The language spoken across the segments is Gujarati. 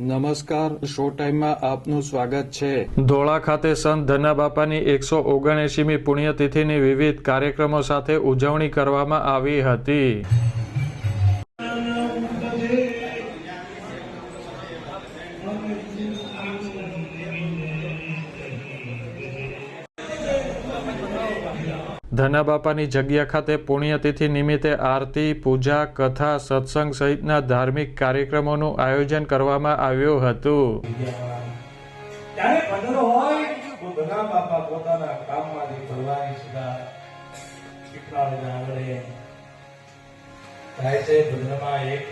નમસ્કાર શો ટાઈમમાં આપનું સ્વાગત છે. ધોળા ખાતે સંત ધના બાપાની એકસો ઓગણએંશીમી પુણ્યતિથિની વિવિધ કાર્યક્રમો સાથે ઉજવણી કરવામાં આવી હતી. ધના બાપાની જગ્યા ખાતે પુણ્યતિથિ નિમિત્તે આરતી, પૂજા, કથા, સત્સંગ સહિતના ધાર્મિક કાર્યક્રમોનું આયોજન કરવામાં આવ્યું હતું. એક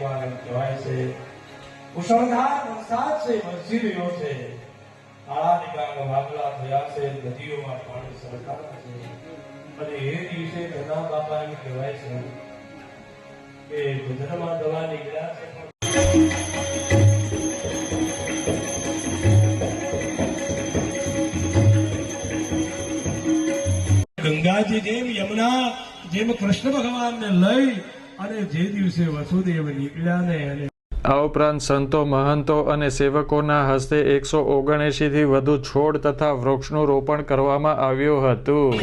વાર કહેવાય છે. ગંગાજી જેમ યમુના જેમ કૃષ્ણ ભગવાનને લઈ અને જે દિવસે વસુદેવ નીકળ્યા ને અને આ ઉપરાંત સંતો, મહંતો અને સેવકોના હસ્તે એકસો ઓગણએંશીથી વધુ છોડ તથા વૃક્ષનું રોપણ કરવામાં આવ્યું હતું.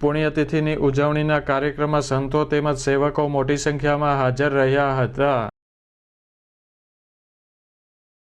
પુણ્યતિથિની ઉજવણીના કાર્યક્રમમાં સંતો તેમજ સેવકો મોટી સંખ્યામાં હાજર રહ્યા હતા.